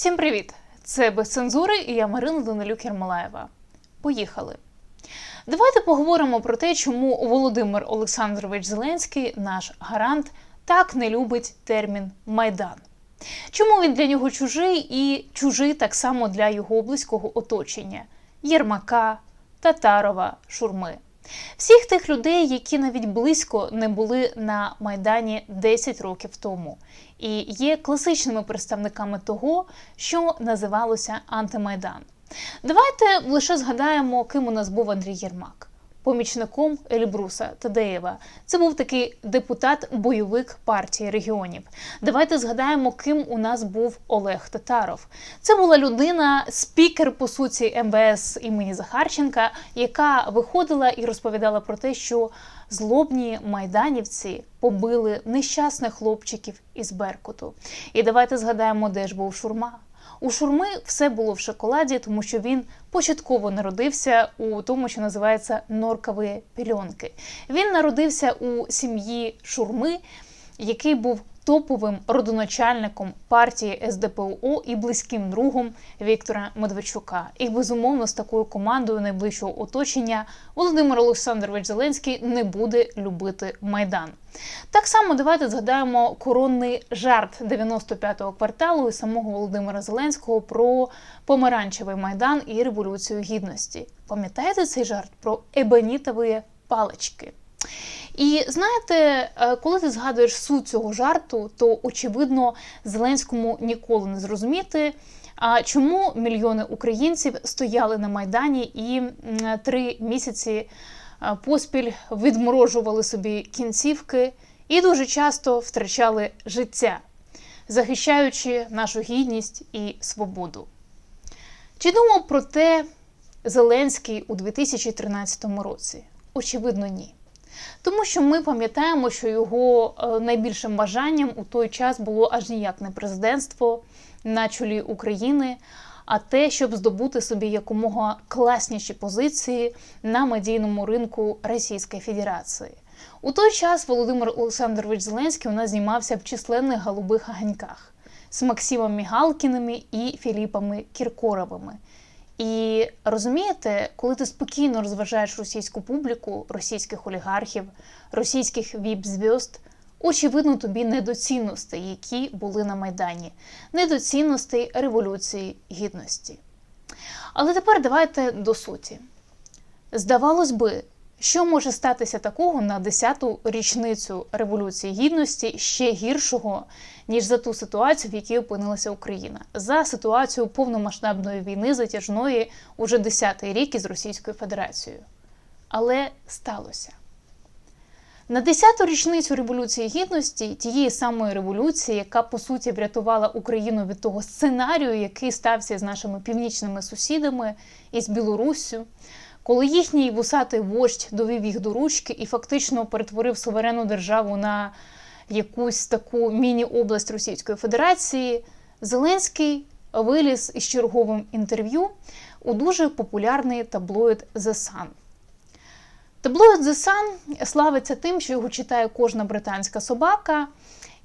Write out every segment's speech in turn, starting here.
Всім привіт! Це без цензури і я Марина Данилюк Ярмолаєва. Поїхали. Давайте поговоримо про те, чому Володимир Олександрович Зеленський, наш гарант, так не любить термін Майдан. Чому він для нього чужий і чужий так само для його близького оточення Єрмака, Татарова, Шурми. Всіх тих людей, які навіть близько не були на Майдані 10 років тому, і є класичними представниками того, що називалося антимайдан. Давайте лише згадаємо, ким у нас був Андрій Єрмак. Помічником Ельбруса Тадеєва. Це був такий депутат-бойовик партії регіонів. Давайте згадаємо, ким у нас був Олег Татаров. Це була людина, спікер по суті МВС імені Захарченка, яка виходила і розповідала про те, що злобні майданівці побили нещасних хлопчиків із Беркуту. І давайте згадаємо, де ж був Шурма. У Шурми все було в шоколаді, тому що він початково народився у тому, що називається норкові пільонки. Він народився у сім'ї Шурми, який був топовим родоначальником партії СДПУ і близьким другом Віктора Медведчука. І безумовно з такою командою найближчого оточення Володимир Олександрович Зеленський не буде любити майдан. Так само давайте згадаємо коронний жарт 95-го кварталу і самого Володимира Зеленського про помаранчевий майдан і революцію гідності. Пам'ятаєте цей жарт про ебанітові палички? І знаєте, е, коли ти згадуєш суть цього жарту, то очевидно Зеленському ніколи не зрозуміти. А чому мільйони українців стояли на майдані і три місяці е, поспіль відморожували собі кінцівки і дуже часто втрачали життя, захищаючи нашу гідність і свободу? Чи думав про те Зеленський у 2013 році? Очевидно, ні. Тому що ми пам'ятаємо, що його е, найбільшим бажанням у той час було аж ніяк не президентство на чолі України, а те, щоб здобути собі якомога класніші позиції на медійному ринку Російської Федерації. У той час Володимир Олександрович Зеленський у нас знімався в численних голубих ганьках з Максимом Мігалкіними і Філіпами Кіркоровими. І розумієте, коли ти спокійно розважаєш російську публіку, російських олігархів, російських віп-зв'язд, очевидно, тобі недоцінностей, які були на Майдані, недоцінностей Революції Гідності. Але тепер давайте до суті. Здавалось би, що може статися такого на 10-ту річницю Революції Гідності ще гіршого, ніж за ту ситуацію, в якій опинилася Україна, за ситуацію повномасштабної війни затяжної уже 10-й рік із Російською Федерацією. Але сталося. На 10-ту річницю Революції Гідності, тієї самої революції, яка по суті врятувала Україну від того сценарію, який стався з нашими північними сусідами із Білоруссю, коли їхній вусатий вождь довів їх до ручки і фактично перетворив суверенну державу на якусь таку міні-область Російської Федерації, Зеленський виліз із черговим інтерв'ю у дуже популярний таблоїд The Sun. Таблоїд The Sun славиться тим, що його читає кожна британська собака.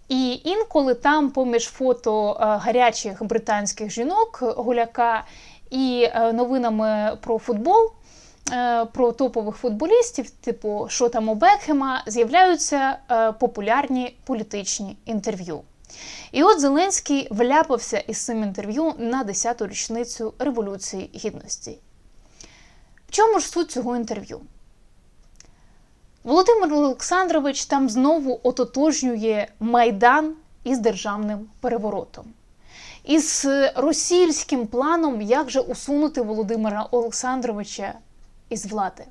І інколи там, поміж фото е, гарячих британських жінок гуляка і е, новинами про футбол, про топових футболістів, типу що там у Бекхема, з'являються е, популярні політичні інтерв'ю. І от Зеленський вляпався із цим інтерв'ю на 10-ту річницю Революції Гідності. В чому ж суть цього інтерв'ю? Володимир Олександрович там знову ототожнює майдан із державним переворотом. Із російським планом, як же усунути Володимира Олександровича із влади.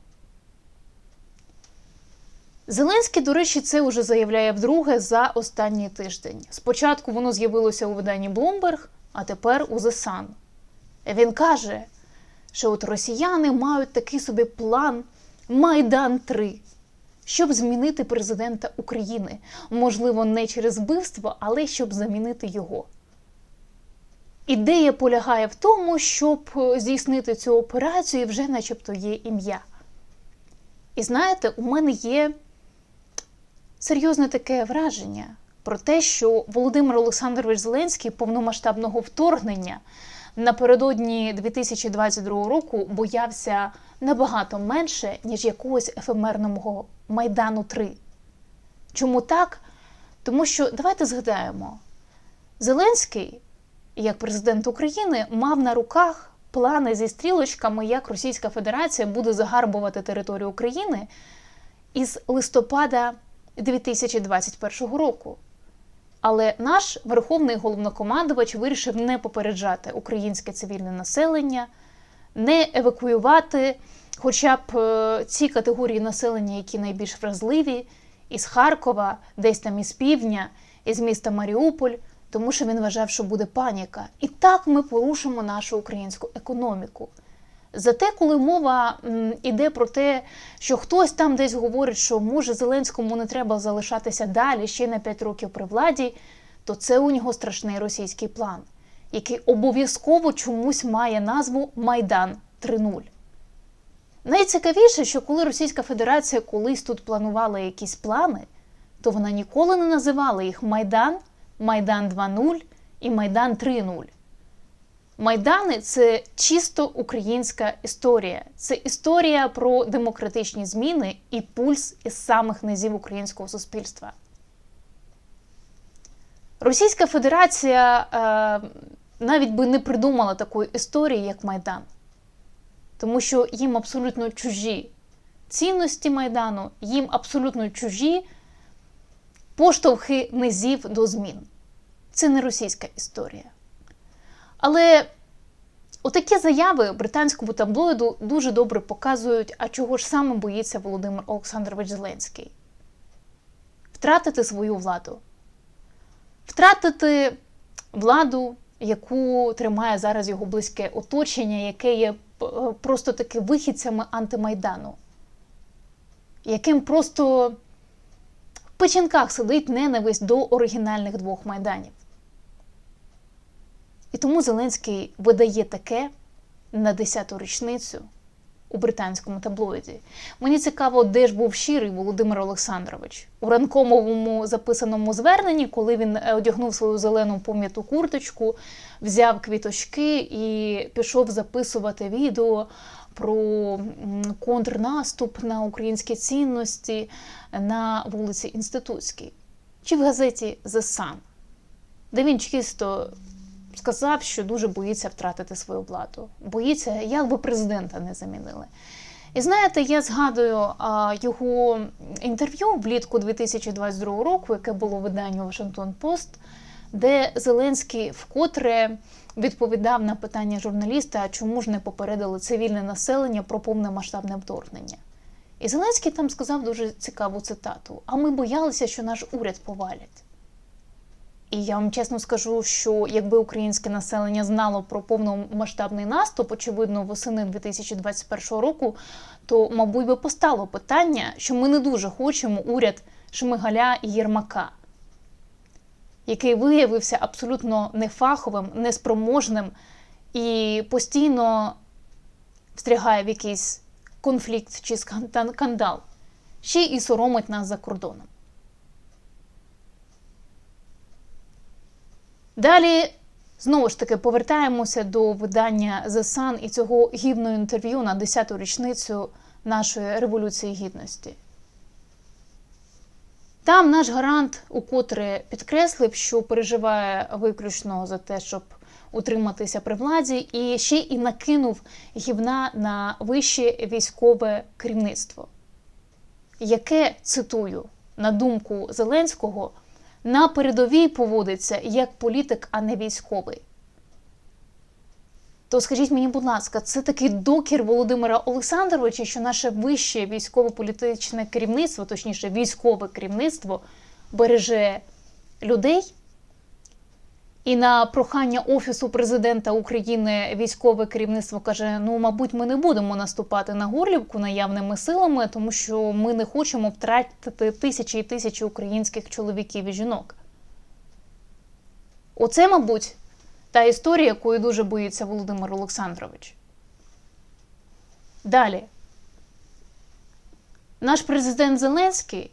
Зеленський, до речі, це вже заявляє вдруге за останній тиждень. Спочатку воно з'явилося у виданні Bloomberg, а тепер у The Sun. Він каже, що от росіяни мають такий собі план Майдан 3 щоб змінити президента України. Можливо, не через вбивство, але щоб замінити його. Ідея полягає в тому, щоб е, здійснити цю операцію і вже начебто є ім'я. І знаєте, у мене є серйозне таке враження, про те, що Володимир Олександрович Зеленський повномасштабного вторгнення напередодні 2022 року боявся набагато менше, ніж якогось ефемерного Майдану 3. Чому так? Тому що давайте згадаємо, Зеленський, як президент України, мав на руках плани зі стрілочками, як Російська Федерація буде загарбувати територію України із листопада 2021 року. Але наш верховний головнокомандувач вирішив не попереджати українське цивільне населення, не евакуювати хоча б е, ці категорії населення, які найбільш вразливі, із Харкова, десь там із півдня, із міста Маріуполь, тому що він вважав, що буде паніка. І так ми порушимо нашу українську економіку. Зате, коли мова м, іде про те, що хтось там десь говорить, що може Зеленському не треба залишатися далі ще на 5 років при владі, то це у нього страшний російський план, який обов'язково чомусь має назву Майдан 3.0. Найцікавіше, що коли Російська Федерація колись тут планувала якісь плани, то вона ніколи не називала їх Майдан, Майдан 2.0 і Майдан 3.0. Майдани це чисто українська історія. Це історія про демократичні зміни і пульс із самих низів українського суспільства. Російська Федерація е, навіть би не придумала такої історії, як Майдан, тому що їм абсолютно чужі цінності Майдану, їм абсолютно чужі поштовхи низів до змін. Це не російська історія. Але отакі заяви британському таблоїду дуже добре показують, а чого ж саме боїться Володимир Олександрович Зеленський. Втратити свою владу. Втратити владу, яку тримає зараз його близьке оточення, яке є просто таки вихідцями антимайдану, яким просто в печінках сидить ненависть до оригінальних двох майданів. І тому Зеленський видає таке на 10-ту річницю у британському таблоїді. Мені цікаво, де ж був щирий Володимир Олександрович? У ранковому записаному зверненні, коли він одягнув свою зелену пом'яту курточку, взяв квіточки і пішов записувати відео про контрнаступ на українські цінності на вулиці Інститутській. Чи в газеті The Sun, де він чисто сказав, що дуже боїться втратити свою владу. Боїться, як би президента не замінили. І знаєте, я згадую а, його інтерв'ю влітку 2022 року, яке було виданню Вашингтон Пост, де Зеленський вкотре відповідав на питання журналіста, чому ж не попередили цивільне населення про повномасштабне вторгнення. І Зеленський там сказав дуже цікаву цитату: А ми боялися, що наш уряд повалять. І я вам чесно скажу, що якби українське населення знало про повномасштабний наступ, очевидно, восени 2021 року, то, мабуть, би постало питання, що ми не дуже хочемо уряд Шмигаля і Єрмака, який виявився абсолютно нефаховим, неспроможним і постійно встрягає в якийсь конфлікт чи скандал, ще і соромить нас за кордоном. Далі знову ж таки повертаємося до видання The Sun і цього гідного інтерв'ю на 10-ту річницю нашої Революції Гідності. Там наш гарант укотре підкреслив, що переживає виключно за те, щоб утриматися при владі, і ще і накинув гівна на вище військове керівництво, яке цитую на думку Зеленського на передовій поводиться як політик, а не військовий. То скажіть мені, будь ласка, це такий докір Володимира Олександровича, що наше вище військово-політичне керівництво, точніше, військове керівництво, береже людей? І на прохання Офісу президента України військове керівництво каже: ну, мабуть, ми не будемо наступати на Горлівку наявними силами, тому що ми не хочемо втратити тисячі і тисячі українських чоловіків і жінок. Оце, мабуть, та історія, якої дуже боїться Володимир Олександрович. Далі. Наш президент Зеленський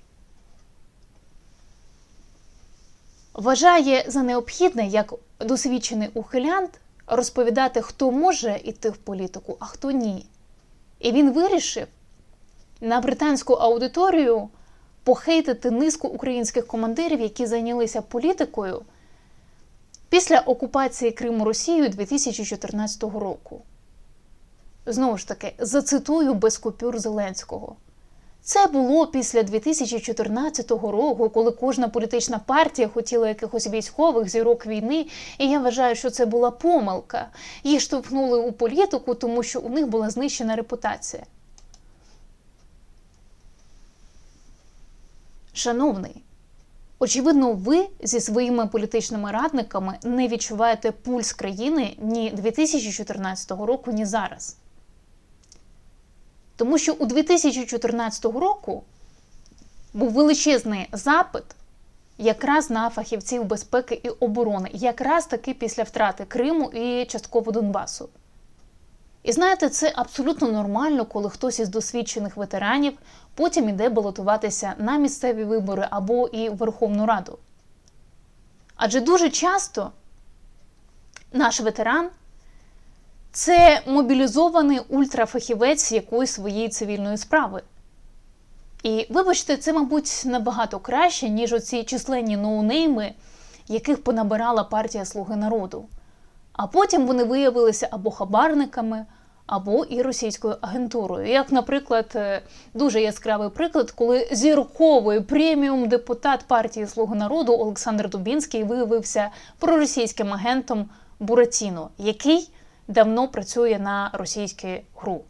вважає за необхідне, як досвідчений ухилянт, розповідати, хто може йти в політику, а хто ні. І він вирішив на британську аудиторію похейтити низку українських командирів, які зайнялися політикою після окупації Криму Росією 2014 року. Знову ж таки, зацитую без купюр Зеленського. Це було після 2014 року, коли кожна політична партія хотіла якихось військових зірок війни, і я вважаю, що це була помилка. Їх штовхнули у політику, тому що у них була знищена репутація. Шановний, очевидно, ви зі своїми політичними радниками не відчуваєте пульс країни ні 2014 року, ні зараз. Тому що у 2014 року був величезний запит якраз на фахівців безпеки і оборони, якраз таки після втрати Криму і частково Донбасу. І знаєте, це абсолютно нормально, коли хтось із досвідчених ветеранів потім іде балотуватися на місцеві вибори або і Верховну Раду. Адже дуже часто наш ветеран це мобілізований ультрафахівець якоїсь своєї цивільної справи. І вибачте, це, мабуть, набагато краще, ніж оці численні ноунейми, яких понабирала партія Слуги народу. А потім вони виявилися або хабарниками, або і російською агентурою. Як, наприклад, е, дуже яскравий приклад, коли зірковий преміум депутат партії Слуги народу Олександр Дубінський виявився проросійським агентом Буратіно, який давно працює на російську гру.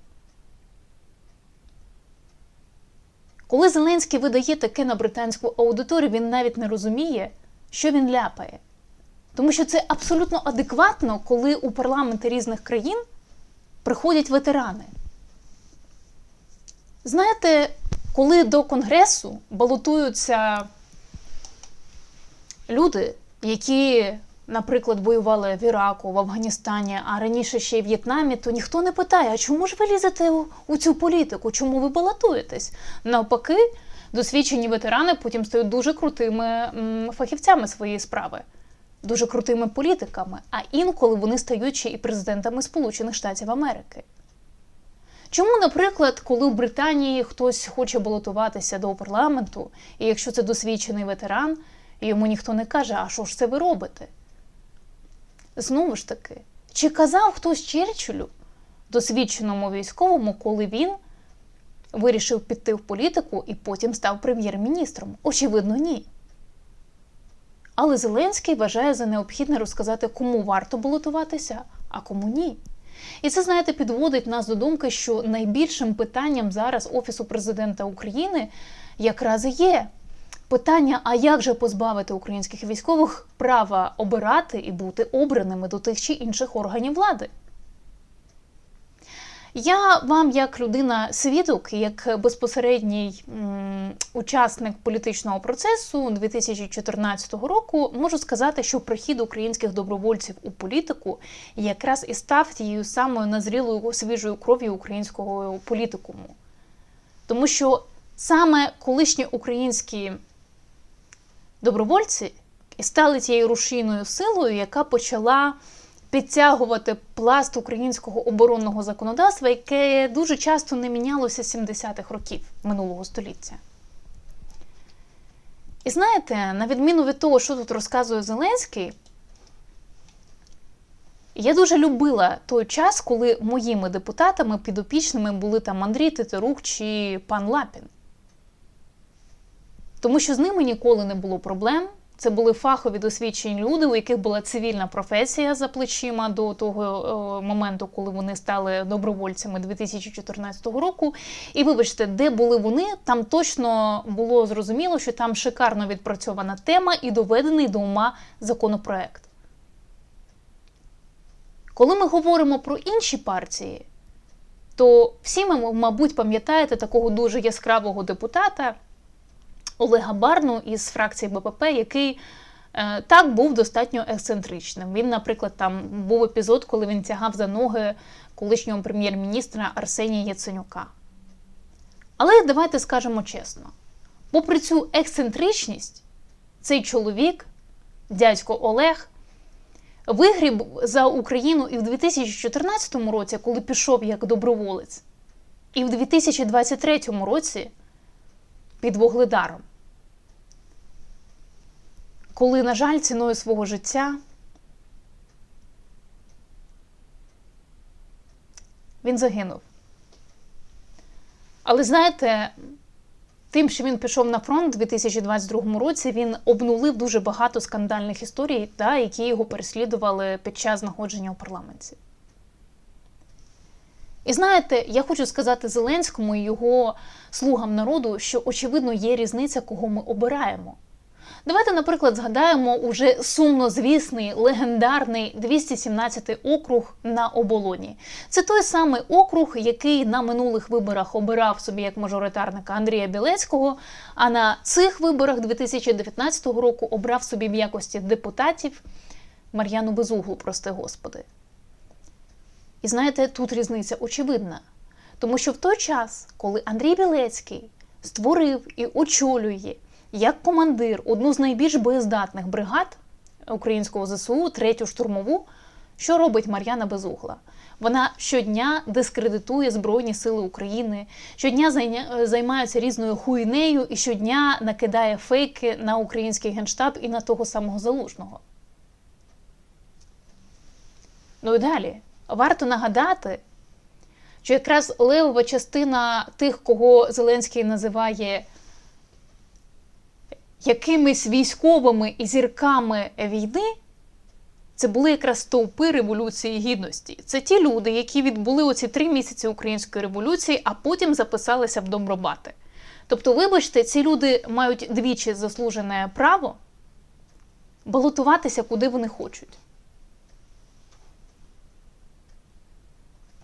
Коли Зеленський видає таке на британську аудиторію, він навіть не розуміє, що він ляпає. Тому що це абсолютно адекватно, коли у парламенти різних країн приходять ветерани. Знаєте, коли до Конгресу балотуються люди, які наприклад, воювали в Іраку, в Афганістані, а раніше ще й в В'єтнамі, то ніхто не питає, а чому ж ви лізете у, цю політику? Чому ви балотуєтесь? Навпаки, досвідчені ветерани потім стають дуже крутими фахівцями своєї справи, дуже крутими політиками, а інколи вони стають ще і президентами Сполучених Штатів Америки. Чому, наприклад, коли в Британії хтось хоче балотуватися до парламенту, і якщо це досвідчений ветеран, йому ніхто не каже, а що ж це ви робите? Знову ж таки, чи казав хтось Черчиллю, досвідченому військовому, коли він вирішив піти в політику і потім став прем'єр-міністром? Очевидно, ні. Але Зеленський вважає за необхідне розказати, кому варто балотуватися, а кому ні. І це, знаєте, підводить нас до думки, що найбільшим питанням зараз Офісу президента України якраз і є Питання: а як же позбавити українських військових права обирати і бути обраними до тих чи інших органів влади? Я вам, як людина свідок, як безпосередній м, учасник політичного процесу 2014 року, можу сказати, що прихід українських добровольців у політику якраз і став тією самою назрілою свіжою кров'ю українського політикуму. Тому що саме колишні українські добровольці стали тією рушійною силою, яка почала підтягувати пласт українського оборонного законодавства, яке дуже часто не мінялося 70-х років минулого століття. І знаєте, на відміну від того, що тут розказує Зеленський, я дуже любила той час, коли моїми депутатами підопічними були там Андрій Тетерук чи пан Лапін. Тому що з ними ніколи не було проблем. Це були фахові досвідчені люди, у яких була цивільна професія за плечима до того е, моменту, коли вони стали добровольцями 2014 року. І вибачте, де були вони, там точно було зрозуміло, що там шикарно відпрацьована тема і доведений до ума законопроект. Коли ми говоримо про інші партії, то всі ми, мабуть, пам'ятаєте такого дуже яскравого депутата. Олега Барну із фракції БПП, який е, так був достатньо ексцентричним. Він, наприклад, там був епізод, коли він тягав за ноги колишнього прем'єр-міністра Арсенія Яценюка. Але давайте скажемо чесно: попри цю ексцентричність, цей чоловік дядько Олег, вигріб за Україну і в 2014 році, коли пішов як доброволець, і в 2023 році під Вугледаром. Коли, на жаль, ціною свого життя він загинув. Але знаєте, тим, що він пішов на фронт у 2022 році, він обнулив дуже багато скандальних історій, та, які його переслідували під час знаходження у парламенті. І знаєте, я хочу сказати Зеленському і його слугам народу, що очевидно є різниця, кого ми обираємо. Давайте, наприклад, згадаємо уже сумнозвісний легендарний 217 округ на оболоні. Це той самий округ, який на минулих виборах обирав собі як мажоритарника Андрія Білецького, а на цих виборах 2019 року обрав собі в якості депутатів Мар'яну Безуглу, прости господи. І знаєте, тут різниця очевидна. Тому що в той час, коли Андрій Білецький створив і очолює як командир одну з найбільш боєздатних бригад українського ЗСУ, третю штурмову, що робить Мар'яна Безугла? Вона щодня дискредитує Збройні Сили України, щодня займається різною хуйнею і щодня накидає фейки на український генштаб і на того самого залужного. Ну і далі. Варто нагадати, що якраз левова частина тих, кого Зеленський називає якимись військовими і зірками війни, це були якраз стовпи Революції Гідності. Це ті люди, які відбули оці три місяці української революції, а потім записалися в Домробати. Тобто, вибачте, ці люди мають двічі заслужене право балотуватися, куди вони хочуть.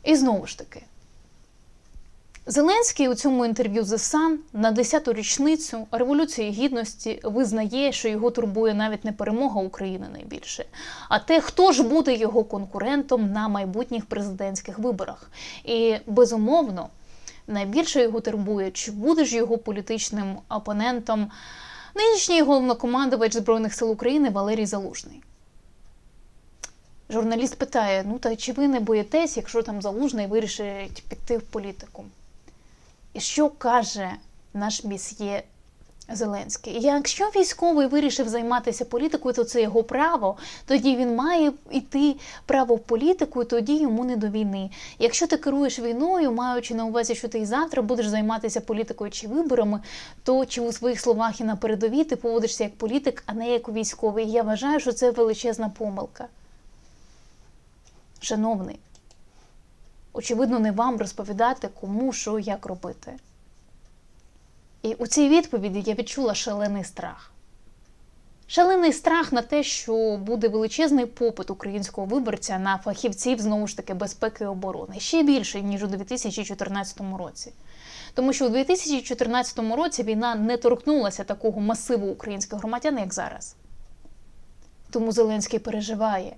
І знову ж таки, Зеленський у цьому інтерв'ю The Sun на 10-ту річницю Революції Гідності визнає, що його турбує навіть не перемога України найбільше, а те, хто ж буде його конкурентом на майбутніх президентських виборах. І безумовно найбільше його турбує, чи буде ж його політичним опонентом нинішній головнокомандувач Збройних сил України Валерій Залужний. Журналіст питає: ну та чи ви не боїтесь, якщо там залужний вирішить піти в політику? Що каже наш місьє Зеленський? Якщо військовий вирішив займатися політикою, то це його право. Тоді він має йти право в політику, і тоді йому не до війни. Якщо ти керуєш війною, маючи на увазі, що ти і завтра будеш займатися політикою чи виборами, то чи у своїх словах і на передовій ти поводишся як політик, а не як військовий. Я вважаю, що це величезна помилка. Шановний, очевидно, не вам розповідати, кому що як робити. І у цій відповіді я відчула шалений страх. Шалений страх на те, що буде величезний попит українського виборця на фахівців знову ж таки безпеки і оборони ще більше, ніж у 2014 році. Тому що у 2014 році війна не торкнулася такого масиву українських громадян, як зараз. Тому Зеленський переживає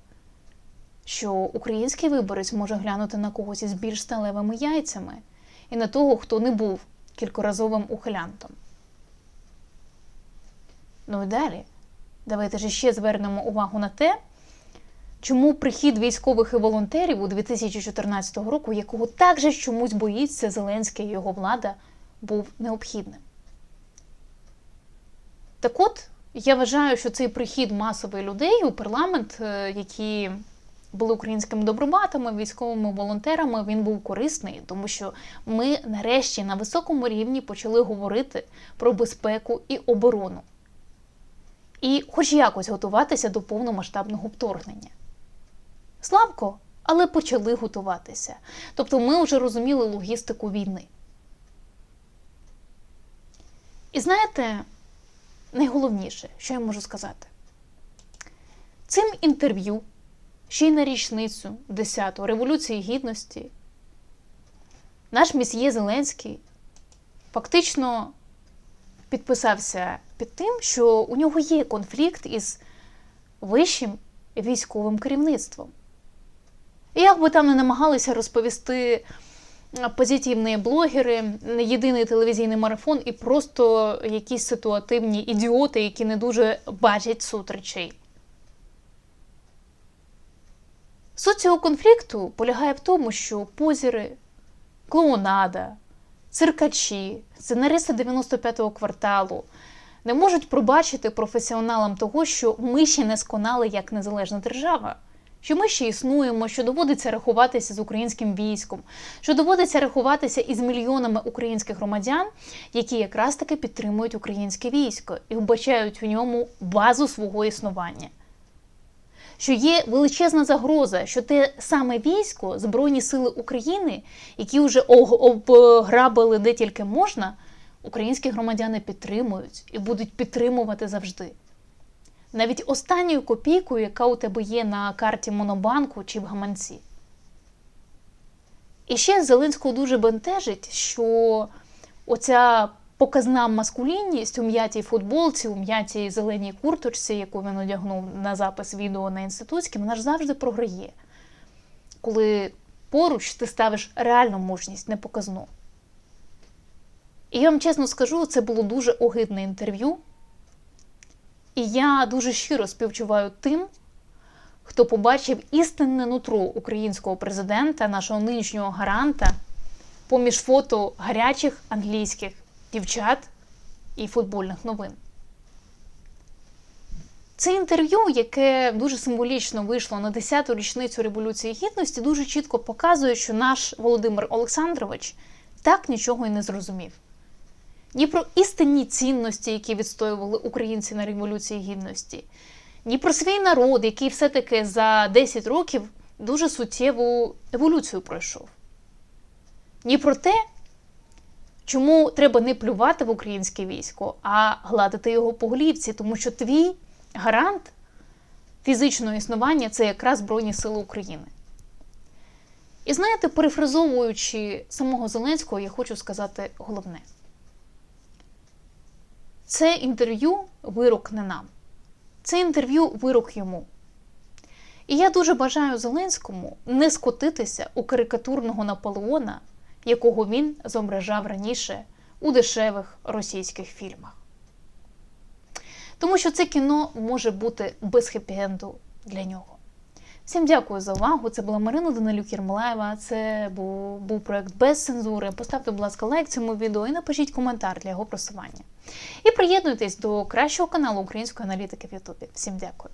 що український виборець може глянути на когось із більш сталевими яйцями і на того, хто не був кількоразовим ухилянтом. Ну і далі, давайте ж ще звернемо увагу на те, чому прихід військових і волонтерів у 2014 року, якого також чомусь боїться Зеленський і його влада, був необхідним. Так от, я вважаю, що цей прихід масових людей у парламент, е, які були українськими добробатами, військовими волонтерами. Він був корисний, тому що ми нарешті на високому рівні почали говорити про безпеку і оборону. І хоч якось готуватися до повномасштабного вторгнення. Слабко, але почали готуватися. Тобто ми вже розуміли логістику війни. І знаєте, найголовніше, що я можу сказати, цим інтерв'ю ще й на річницю 10-ту Революції Гідності, наш місьє Зеленський фактично підписався під тим, що у нього є конфлікт із вищим військовим керівництвом. І як би там не намагалися розповісти позитивні блогери, єдиний телевізійний марафон і просто якісь ситуативні ідіоти, які не дуже бачать речей. Суть цього конфлікту полягає в тому, що позіри, клоунада, циркачі, сценаристи 95-го кварталу не можуть пробачити професіоналам того, що ми ще не сконали як незалежна держава. Що ми ще існуємо, що доводиться рахуватися з українським військом, що доводиться рахуватися із мільйонами українських громадян, які якраз таки підтримують українське військо і вбачають в ньому базу свого існування. Що є величезна загроза, що те саме військо, Збройні Сили України, які вже обграбили де тільки можна, українські громадяни підтримують і будуть підтримувати завжди. Навіть останньою копійкою, яка у тебе є на карті Монобанку чи в гаманці. І ще Зеленського дуже бентежить, що оця показна маскулінність у м'ятій футболці, у м'ятій зеленій курточці, яку він одягнув на запис відео на інститутській, вона ж завжди програє. Коли поруч ти ставиш реальну мужність, не показну. І я вам чесно скажу, це було дуже огидне інтерв'ю. І я дуже щиро співчуваю тим, хто побачив істинне нутро українського президента, нашого нинішнього гаранта, поміж фото гарячих англійських дівчат і футбольних новин. Це інтерв'ю, яке дуже символічно вийшло на 10-ту річницю Революції Гідності, дуже чітко показує, що наш Володимир Олександрович так нічого і не зрозумів ні про істинні цінності, які відстоювали українці на Революції Гідності, ні про свій народ, який все-таки за 10 років дуже суттєву еволюцію пройшов, ні про те, чому треба не плювати в українське військо, а гладити його по голівці, тому що твій гарант фізичного існування це якраз Збройні Сили України. І знаєте, перефразовуючи самого Зеленського, я хочу сказати головне. Це інтерв'ю вирок не нам. Це інтерв'ю вирок йому. І я дуже бажаю Зеленському не скотитися у карикатурного Наполеона, якого він зображав раніше у дешевих російських фільмах. Тому що це кіно може бути без хеппі-енду для нього. Всім дякую за увагу. Це була Марина Данилюк Єрмолаєва. Це був, був проект без цензури. Поставте, будь ласка, лайк цьому відео і напишіть коментар для його просування. І приєднуйтесь до кращого каналу української аналітики в Ютубі. Всім дякую.